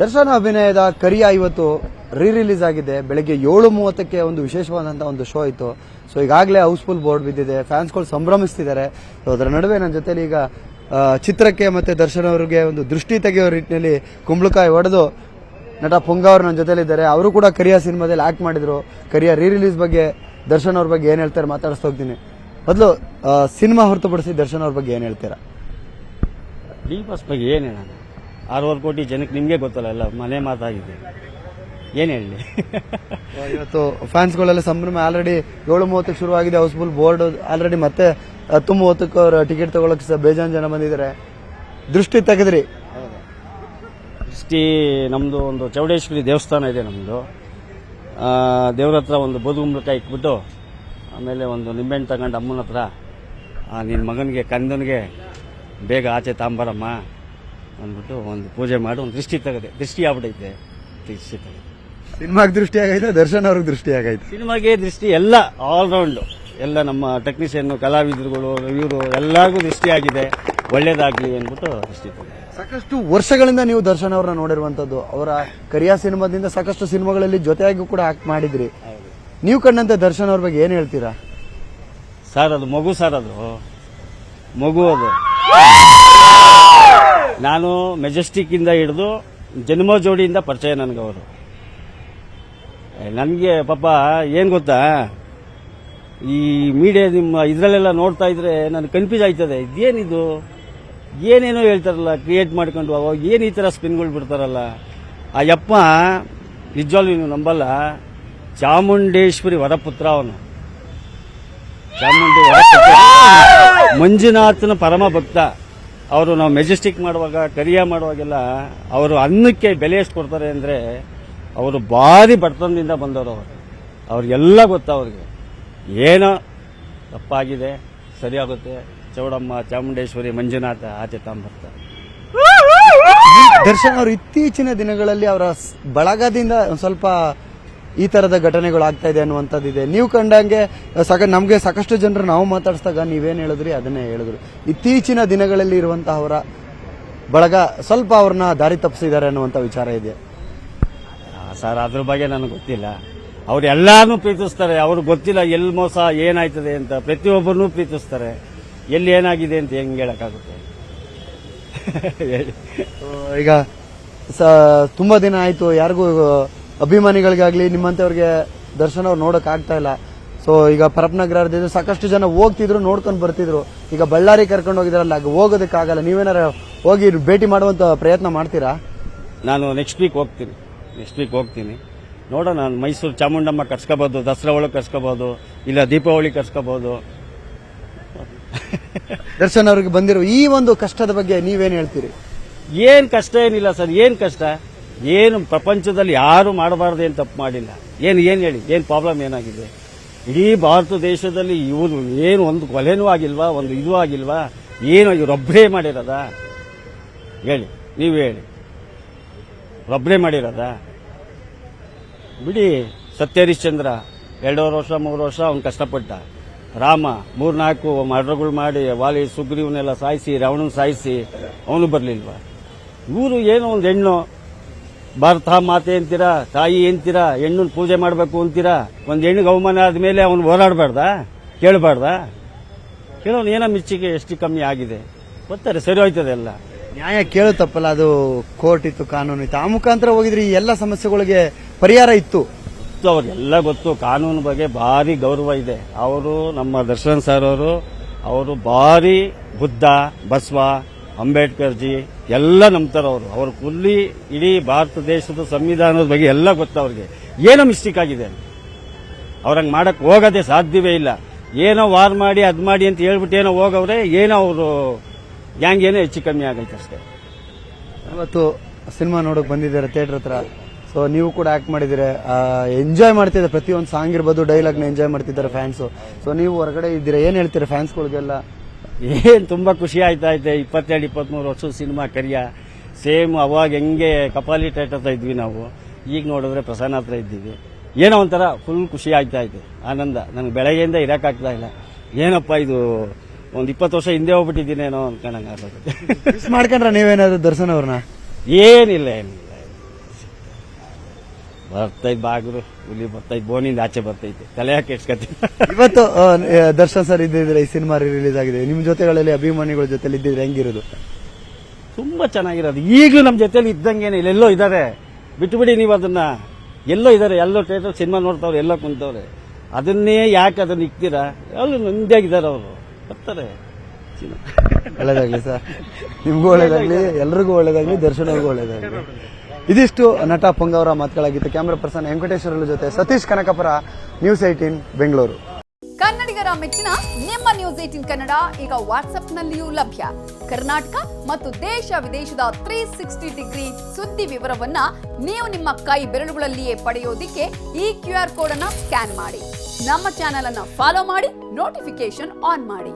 ದರ್ಶನ್ ಅಭಿನಯದ ಕರಿಯ ಇವತ್ತು ರೀ ರಿಲೀಸ್ ಆಗಿದೆ. ಬೆಳಗ್ಗೆ ಏಳು ಮೂವತ್ತಕ್ಕೆ ಒಂದು ವಿಶೇಷವಾದಂಥ ಒಂದು ಶೋ ಇತ್ತು. ಸೊ ಈಗಾಗಲೇ ಹೌಸ್ಫುಲ್ ಬೋರ್ಡ್ ಬಿದ್ದಿದೆ. ಫ್ಯಾನ್ಸ್ಗಳು ಸಂಭ್ರಮಿಸ್ತಿದ್ದಾರೆ. ಸೊ ಅದರ ನಡುವೆ ನನ್ನ ಜೊತೆಲಿ ಈಗ ಚಿತ್ರಕ್ಕೆ ಮತ್ತೆ ದರ್ಶನ್ ಅವರಿಗೆ ಒಂದು ದೃಷ್ಟಿ ತೆಗೆಯೋ ರೀತಿಯಲ್ಲಿ ಕುಂಬಳಕಾಯಿ ಹೊಡೆದು ನಟ ಪುಂಗ ಅವರು ನನ್ನ ಜೊತೆಲಿದ್ದಾರೆ. ಅವರು ಕೂಡ ಕರಿಯ ಸಿನಿಮಾದಲ್ಲಿ ಆಕ್ಟ್ ಮಾಡಿದ್ರು. ಕರಿಯ ರೀ ರಿಲೀಸ್ ಬಗ್ಗೆ ದರ್ಶನ್ ಅವ್ರ ಬಗ್ಗೆ ಏನ್ ಹೇಳ್ತಾರೆ ಮಾತಾಡಿಸ್ತಾ ಹೋಗ್ತೀನಿ. ಮೊದಲು ಸಿನಿಮಾ ಹೊರತುಪಡಿಸಿ ದರ್ಶನ್ ಅವ್ರ ಬಗ್ಗೆ ಏನ್ ಹೇಳ್ತೀರಾ? ಬಗ್ಗೆ ಏನು ಹೇಳೋಣ? ಆರೂವರೆ ಕೋಟಿ ಜನಕ್ಕೆ ನಿಮಗೆ ಗೊತ್ತಲ್ಲ ಎಲ್ಲ ಮನೆ ಮಾತಾಗಿದೆ. ಏನು ಹೇಳಿ? ಇವತ್ತು ಫ್ಯಾನ್ಸ್ಗಳೆಲ್ಲ ಸಂಭ್ರಮ ಆಲ್ರೆಡಿ ಏಳು ಮೂವತ್ತಕ್ಕೆ ಶುರುವಾಗಿದೆ ಹೌಸ್ಫುಲ್ ಬೋರ್ಡ್ ಆಲ್ರೆಡಿ ಮತ್ತೆ ಹತ್ತು ಮೂವತ್ತಕ್ಕೆ ಅವ್ರ ಟಿಕೆಟ್ ತಗೊಳಕ್ ಸ- ಬೇಜಾನ್ ಜನ ಬಂದಿದ್ದಾರೆ. ದೃಷ್ಟಿ ತೆಗೆದ್ರಿ. ದೃಷ್ಟಿ ನಮ್ಮದು ಒಂದು ಚೌಡೇಶ್ವರಿ ದೇವಸ್ಥಾನ ಇದೆ ನಮ್ಮದು ದೇವ್ರ ಹತ್ರ ಒಂದು ಬದುಗುಂಬಳಕಾಯಿ ಇಟ್ಬಿಟ್ಟು ಆಮೇಲೆ ಒಂದು ನಿಂಬೆಹಣ್ಣು ತಗೊಂಡು ಅಮ್ಮನ ಹತ್ರ ನಿನ್ನ ಮಗನಿಗೆ ಕಂದನಿಗೆ ಬೇಗ ಆಚೆ ತಾಂಬರಮ್ಮ. ಅಂದ್ಬಿಟ್ಟು ಒಂದು ಪೂಜೆ ಮಾಡಿ ಒಂದು ದೃಷ್ಟಿ ತೆಗೆದೆ. ದೃಷ್ಟಿ ಆಗ್ಬಿಟ್ಟೈತೆ ದೃಷ್ಟಿ ತೆಗೆದೆ. ಸಿನಿಮಾಗೆ ದೃಷ್ಟಿ ಆಗೈತೆ? ದರ್ಶನ್ ಅವ್ರಿಗೆ ದೃಷ್ಟಿ ಆಗೈತೆ? ಸಿನಿಮಾಗೆ ದೃಷ್ಟಿ ಎಲ್ಲ ಆಲ್ರೌಂಡು ಎಲ್ಲ ನಮ್ಮ ಟೆಕ್ನಿಷಿಯನ್ ಕಲಾವಿದರುಗಳು ಇವರು ಎಲ್ಲರಿಗೂ ದೃಷ್ಟಿ ಆಗಿದೆ. ಒಳ್ಳೇದಾಗ್ಲಿ ಅಂದ್ಬಿಟ್ಟು ದೃಷ್ಟಿ ತೆಗೆದೆ. ಸಾಕಷ್ಟು ವರ್ಷಗಳಿಂದ ನೀವು ದರ್ಶನ್ ಅವ್ರನ್ನ ನೋಡಿರುವಂತದ್ದು. ಅವರ ಕರಿಯಾ ಸಿನಿಮಾದಿಂದ ಸಾಕಷ್ಟು ಸಿನಿಮಾಗಳಲ್ಲಿ ಜೊತೆಯಾಗಿ ಕೂಡ ಆಕ್ಟ್ ಮಾಡಿದ್ರಿ. ನೀವು ಕಂಡಂತೆ ದರ್ಶನ್ ಅವ್ರ ಬಗ್ಗೆ ಏನ್ ಹೇಳ್ತೀರಾ? ಸರ್ ಅದು ಮಗು ಸರ್ ಅದು. ಮಗು ಅದು. ನಾನು ಮೆಜೆಸ್ಟಿಕ್ ಇಂದ ಹಿಡಿದು ಜನ್ಮ ಜೋಡಿಯಿಂದ ಪರಿಚಯ ನನಗೆ ಅವರು. ನನಗೆ ಪಾಪ ಏನು ಗೊತ್ತಾ? ಈ ಮೀಡಿಯಾ ನಿಮ್ಮ ಇದರಲ್ಲೆಲ್ಲ ನೋಡ್ತಾ ಇದ್ರೆ ನನಗೆ ಕನ್ಫ್ಯೂಸ್ ಆಯ್ತದೆ. ಇದೇನಿದು? ಏನೇನೋ ಹೇಳ್ತಾರಲ್ಲ ಕ್ರಿಯೇಟ್ ಮಾಡ್ಕೊಂಡು ಅವಾಗ ಏನು ಈ ಥರ ಸ್ಪಿನ್ಗಳು ಬಿಡ್ತಾರಲ್ಲ? ಆ ಯಪ್ಪ, ನಿಜವಾಗ್ಲೂ ನೀವು ನಂಬಲ್ಲ, ಚಾಮುಂಡೇಶ್ವರಿ ವರಪುತ್ರ ಅವನು. ಚಾಮುಂಡಿ ವರಪುತ್ರ. ಮಂಜುನಾಥನ ಪರಮ ಭಕ್ತ ಅವರು ನಾವು ಮೆಜೆಸ್ಟಿಕ್ ಮಾಡುವಾಗ, ಕರಿಯ ಮಾಡುವಾಗೆಲ್ಲ ಅವರು ಅನ್ನಕ್ಕೆ ಬೆಲೆ ಎಷ್ಟು ಕೊಡ್ತಾರೆ ಅಂದರೆ ಅವರು ಭಾರಿ ಬಡತನದಿಂದ ಬಂದವರು ಅವರು. ಅವ್ರಿಗೆಲ್ಲ ಗೊತ್ತ ಅವ್ರಿಗೆ. ಏನೋ ತಪ್ಪಾಗಿದೆ, ಸರಿಯಾಗುತ್ತೆ. ಚೌಡಮ್ಮ, ಚಾಮುಂಡೇಶ್ವರಿ, ಮಂಜುನಾಥ ಆಚೆ ತಾಂಬರ್ತಾರೆ. ದರ್ಶನ್ ಅವರು ಇತ್ತೀಚಿನ ದಿನಗಳಲ್ಲಿ ಅವರ ಬಳಗದಿಂದ ಸ್ವಲ್ಪ ಈ ತರದ ಘಟನೆಗಳು ಆಗ್ತಾ ಇದೆ ಅನ್ನುವಂಥದ್ದಿದೆ ನೀವು ಕಂಡಂಗೆ ಸಾಕ ನಮಗೆ ಸಾಕಷ್ಟು ಜನರು ನಾವು ಮಾತಾಡಿಸಿದಾಗ ನೀವೇನು ಹೇಳಿದ್ರಿ ಅದನ್ನೇ ಹೇಳಿದ್ರು. ಇತ್ತೀಚಿನ ದಿನಗಳಲ್ಲಿ ಇರುವಂತಹ ಅವರ ಬಳಗ ಸ್ವಲ್ಪ ಅವ್ರನ್ನ ದಾರಿ ತಪ್ಪಿಸಿದ್ದಾರೆ ಅನ್ನುವಂಥ ವಿಚಾರ ಇದೆ. ಸರ್ ಅದ್ರ ಬಗ್ಗೆ ನನಗೆ ಗೊತ್ತಿಲ್ಲ. ಅವ್ರು ಎಲ್ಲಾನು ಪ್ರೀತಿಸ್ತಾರೆ. ಅವ್ರಿಗೆ ಗೊತ್ತಿಲ್ಲ ಎಲ್ಲಿ ಮೋಸ ಏನಾಯ್ತದೆ ಅಂತ. ಪ್ರತಿಯೊಬ್ಬರನ್ನೂ ಪ್ರೀತಿಸ್ತಾರೆ. ಎಲ್ಲಿ ಏನಾಗಿದೆ ಅಂತ ಹೆಂಗೆ ಹೇಳೋಕ್ಕಾಗುತ್ತೆ? ಹೇಳಿ. ಈಗ ಸ ತುಂಬಾ ದಿನ ಆಯ್ತು. ಯಾರಿಗೂ ಅಭಿಮಾನಿಗಳಿಗಾಗ್ಲಿ ನಿಮ್ಮಂಥವ್ರಿಗೆ ದರ್ಶನ ಅವ್ರು ನೋಡಕ್ ಆಗ್ತಾ ಇಲ್ಲ. ಸೊ ಈಗ ಪರಪ್ನಗರದಿಂದ ಸಾಕಷ್ಟು ಜನ ಹೋಗ್ತಿದ್ರು ನೋಡ್ಕೊಂಡು ಬರ್ತಿದ್ರು. ಈಗ ಬಳ್ಳಾರಿ ಕರ್ಕೊಂಡು ಹೋಗಿದ್ರಲ್ಲ ಹೋಗೋದಕ್ಕಾಗಲ್ಲ. ನೀವೇನಾರ ಹೋಗಿ ಭೇಟಿ ಮಾಡುವಂತ ಪ್ರಯತ್ನ ಮಾಡ್ತೀರಾ? ನಾನು ನೆಕ್ಸ್ಟ್ ವೀಕ್ ಹೋಗ್ತೀನಿ. ನೆಕ್ಸ್ಟ್ ವೀಕ್ ಹೋಗ್ತೀನಿ. ನೋಡೋಣ ನಾನು ಮೈಸೂರು ಚಾಮುಂಡಮ್ಮ ಕರ್ಸ್ಕೋಬೋದು ದಸರಾ ಒಳಗೆ ಕರ್ಸ್ಕೋಬೋದು ಇಲ್ಲ ದೀಪಾವಳಿ ಕರ್ಸ್ಕೋಬೋದು. ದರ್ಶನ್ ಅವ್ರಿಗೆ ಬಂದಿರೋ ಈ ಒಂದು ಕಷ್ಟದ ಬಗ್ಗೆ ನೀವೇನು ಹೇಳ್ತೀರಿ? ಏನು ಕಷ್ಟ ಏನಿಲ್ಲ ಸರ್ ಏನು ಕಷ್ಟ? ಏನು ಪ್ರಪಂಚದಲ್ಲಿ ಯಾರು ಮಾಡಬಾರ್ದು ಏನು ತಪ್ಪು ಮಾಡಿಲ್ಲ. ಏನು ಏನು ಹೇಳಿ? ಏನು ಪ್ರಾಬ್ಲಮ್ ಏನಾಗಿದೆ? ಇಡೀ ಭಾರತ ದೇಶದಲ್ಲಿ ಇವರು ಏನು ಒಂದು ಕೊಲೆನೂ ಆಗಿಲ್ವಾ? ಒಂದು ಇದು ಆಗಿಲ್ವಾ? ಏನು ಇವರೊಬ್ಬರೇ ಮಾಡಿರೋದ? ಹೇಳಿ, ನೀವು ಹೇಳಿ. ರೊಬ್ಬರೇ ಮಾಡಿರೋದ? ಬಿಡಿ ಸತ್ಯ ಹರಿಶ್ಚಂದ್ರ ಎರಡೂವರೆ ವರ್ಷ, ಮೂರು ವರ್ಷ ಅವ್ನು ಕಷ್ಟಪಟ್ಟ. ರಾಮ, ಮೂರ್ನಾಲ್ಕು ಮರ್ಡರ್ಗಳು ಮಾಡಿ, ವಾಲಿ ಸುಗ್ರೀವನ್ನೆಲ್ಲ ಸಾಯಿಸಿ ರಾವಣನ ಸಾಯಿಸಿ, ಅವನು ಬರಲಿಲ್ವಾ? ಇವರು ಏನೋ ಒಂದು ಹೆಣ್ಣು ಭಾರತ ಮಾತೆ ಅಂತೀರಾ ತಾಯಿ ಅಂತೀರಾ ಹೆಣ್ಣು ಪೂಜೆ ಮಾಡಬೇಕು ಅಂತೀರಾ ಒಂದು ಹೆಣ್ಣಿಗೆ ಅವಮಾನ ಆದಮೇಲೆ ಅವನು ಹೋರಾಡಬಾರ್ದ? ಕೇಳಬಾರ್ದ? ಕೇಳೋನು ಏನೋ ಮಿಚ್ಚಿಗೆ ಎಷ್ಟು ಕಮ್ಮಿ ಆಗಿದೆ. ಗೊತ್ತಾರೆ ಸರಿ ಹೋಯ್ತದೆ ಎಲ್ಲ. ನ್ಯಾಯ ಕೇಳುತ್ತಪ್ಪಲ್ಲ ಅದು ಕೋರ್ಟ್ ಇತ್ತು ಕಾನೂನು ಇತ್ತು. ಆ ಮುಖಾಂತರ ಹೋಗಿದ್ರೆ ಈ ಎಲ್ಲ ಸಮಸ್ಯೆಗಳಿಗೆ ಪರಿಹಾರ ಇತ್ತು. ಗೊತ್ತು ಅವ್ರಿಗೆಲ್ಲ ಗೊತ್ತು. ಕಾನೂನು ಬಗ್ಗೆ ಭಾರಿ ಗೌರವ ಇದೆ. ಅವರು ನಮ್ಮ ದರ್ಶನ್ ಸರ್ ಅವರು ಅವರು ಭಾರಿ ಬುದ್ಧ ಬಸವ ಅಂಬೇಡ್ಕರ್ ಜಿ, ಎಲ್ಲ ನಂಬ್ತಾರೆ ಅವರು. ಅವ್ರ ಕುಲ್ಲಿ ಇಡೀ ಭಾರತ ದೇಶದ ಸಂವಿಧಾನದ ಬಗ್ಗೆ ಎಲ್ಲ ಗೊತ್ತು ಅವ್ರಿಗೆ. ಏನೋ ಮಿಸ್ಟೇಕ್ ಆಗಿದೆ. ಅವ್ರಂಗೆ ಮಾಡಕ್ ಹೋಗೋದೇ ಸಾಧ್ಯವೇ ಇಲ್ಲ. ಏನೋ ವಾರ್ ಮಾಡಿ, ಅದ್ ಮಾಡಿ ಅಂತ ಹೇಳ್ಬಿಟ್ಟು ಏನೋ ಹೋಗವ್ರೆ, ಏನೋ ಅವರು ಗ್ಯಾಂಗ್ ಏನೋ ಹೆಚ್ಚು ಕಮ್ಮಿ ಆಗೈತೆ ಅಷ್ಟೇ. ಇವತ್ತು ಸಿನಿಮಾ ನೋಡಕ್ ಬಂದಿದ್ದಾರೆ ಥಿಯೇಟರ್ ಹತ್ರ? ಸೊ ನೀವು ಕೂಡ ಆಕ್ಟ್ ಮಾಡಿದ್ದೀರಾ? ಎಂಜಾಯ್ ಮಾಡ್ತಿದ್ದಾರೆ? ಪ್ರತಿಯೊಂದು ಸಾಂಗ್ ಇರ್ಬೋದು ಡೈಲಾಗ್ನ ಎಂಜಾಯ್ ಮಾಡ್ತಿದ್ದಾರೆ ಫ್ಯಾನ್ಸ್ ಸೊ ನೀವು ಹೊರಗಡೆ ಇದ್ದೀರಾ? ಏನು ಹೇಳ್ತೀರಾ ಫ್ಯಾನ್ಸ್ಗಳಿಗೆಲ್ಲ ಏನ್ ತುಂಬ ಖುಷಿ ಆಯ್ತಾ ಐತೆ ಇಪ್ಪತ್ತೆರಡು ಇಪ್ಪತ್ತ್ಮೂರು ವರ್ಷದ ಸಿನಿಮಾ ಕರಿಯ. ಸೇಮ್ ಅವಾಗ ಹೆಂಗೆ ಕಪಾಲಿ ಟೈಟ್ ಹತ್ರ ಇದ್ವಿ ನಾವು. ಈಗ ನೋಡಿದ್ರೆ ಪ್ರಸನ್ನ ಹತ್ರ ಇದ್ದೀವಿ. ಏನೋ ಒಂಥರ ಫುಲ್ ಖುಷಿ ಆಯ್ತಾ ಐತೆ ಆನಂದ. ನನಗೆ ಬೆಳಗ್ಗೆಯಿಂದ ಇರೋಕ್ಕಾಗ್ತಾ ಇಲ್ಲ. ಏನಪ್ಪ ಇದು ಒಂದು ಇಪ್ಪತ್ತು ವರ್ಷ ಹಿಂದೆ ಹೋಗ್ಬಿಟ್ಟಿದ್ದೀನೇನೋ ಅನ್ಕೊಂಡಂಗೆ ಆಗೋದು ಮಿಸ್ ಮಾಡ್ಕೊಂಡ್ರ ನೀವೇನಾದ್ರು ದರ್ಶನ್ ಅವ್ರನ್ನ? ಏನಿಲ್ಲ ಏನಿಲ್ಲ. ಬರ್ತೈತೆ ಬಾಗ್ರು ಹುಲಿ ಬರ್ತೈತೆ ಬೋನಿಂದ ಆಚೆ ಬರ್ತೈತೆ. ತಲೆ ಯಾಕೆ ಎಡ್ಸ್ಕತ್ತಿ ಇವತ್ತು ಆ, ಆ, ದರ್ಶನ್ ಸರ್ ಇದ್ದಿದ್ರೆ ಈ ಸಿನಿಮಾ ರಿಲೀಸ್ ಆಗಿದೆ. ನಿಮ್ ಜೊತೆಗಳಲ್ಲಿ ಅಭಿಮಾನಿಗಳ ಜೊತೆಲಿ ಇದ್ದಿದ್ರೆ ಹೆಂಗಿರೋದು? ತುಂಬಾ ಚೆನ್ನಾಗಿರೋದು. ಈಗಲೂ ನಮ್ಮ ಜೊತೆಲಿ ಇದ್ದಂಗೇನೆ ಇಲ್ಲೆಲ್ಲೋ ಇದ್ದಾರೆ ಬಿಟ್ಟುಬಿಡಿ ನೀವು ಅದನ್ನ. ಎಲ್ಲೋ ಇದ್ದಾರೆ ಎಲ್ಲೋ ಥಿಯೇಟರ್ ಸಿನಿಮಾ ನೋಡ್ತಾವ್ರೆ ಎಲ್ಲೋ ಕುಂತವ್ರೆ. ಅದನ್ನೇ ಯಾಕೆ ಅದನ್ನ ಇಕ್ತೀರಾ? ಎಲ್ಲೂ ನಂದಿಯಾಗಿದ್ದಾರೆ ಅವರು. ಬರ್ತಾರೆ. ಒಳ್ಳೇದಾಗ್ಲಿ ಸರ್. ನಿಮ್ಗೂ ಒಳ್ಳೇದಾಗ್ಲಿ ಎಲ್ರಿಗೂ ಒಳ್ಳೇದಾಗ್ಲಿ ದರ್ಶನಗೂ ಒಳ್ಳೇದಾಗ್ಲಿ. ಇದಿಷ್ಟು ನಟ ಪೊಂಗವರ ಮಾತುಗಳಾಗಿತ್ತು ಕ್ಯಾಮ್ರಾ ಪರ್ಸನ್ ವೆಂಕಟೇಶ್ವರ ಜೊತೆ ಸತೀಶ್ ಕನಕಪುರ ನ್ಯೂಸ್ ಏಟೀನ್ ಬೆಂಗಳೂರು ಕನ್ನಡಿಗರ ಮೆಚ್ಚಿನ ನಿಮ್ಮ ನ್ಯೂಸ್ ಏಟೀನ್ ಕನ್ನಡ ಈಗ ವಾಟ್ಸ್ಆಪ್ನಲ್ಲಿಯೂ ಲಭ್ಯ. ಕರ್ನಾಟಕ ಮತ್ತು ದೇಶ ವಿದೇಶದ ತ್ರೀ ಸಿಕ್ಸ್ಟಿ ಡಿಗ್ರಿ ಸುದ್ದಿ ವಿವರವನ್ನ ನೀವು ನಿಮ್ಮ ಕೈ ಬೆರಳುಗಳಲ್ಲಿಯೇ ಪಡೆಯೋದಿಕ್ಕೆ ಈ ಕ್ಯೂ ಆರ್ ಕೋಡ್ ಅನ್ನ ಸ್ಕ್ಯಾನ್ ಮಾಡಿ. ನಮ್ಮ ಚಾನೆಲ್ ಅನ್ನ ಫಾಲೋ ಮಾಡಿ ನೋಟಿಫಿಕೇಶನ್ ಆನ್ ಮಾಡಿ.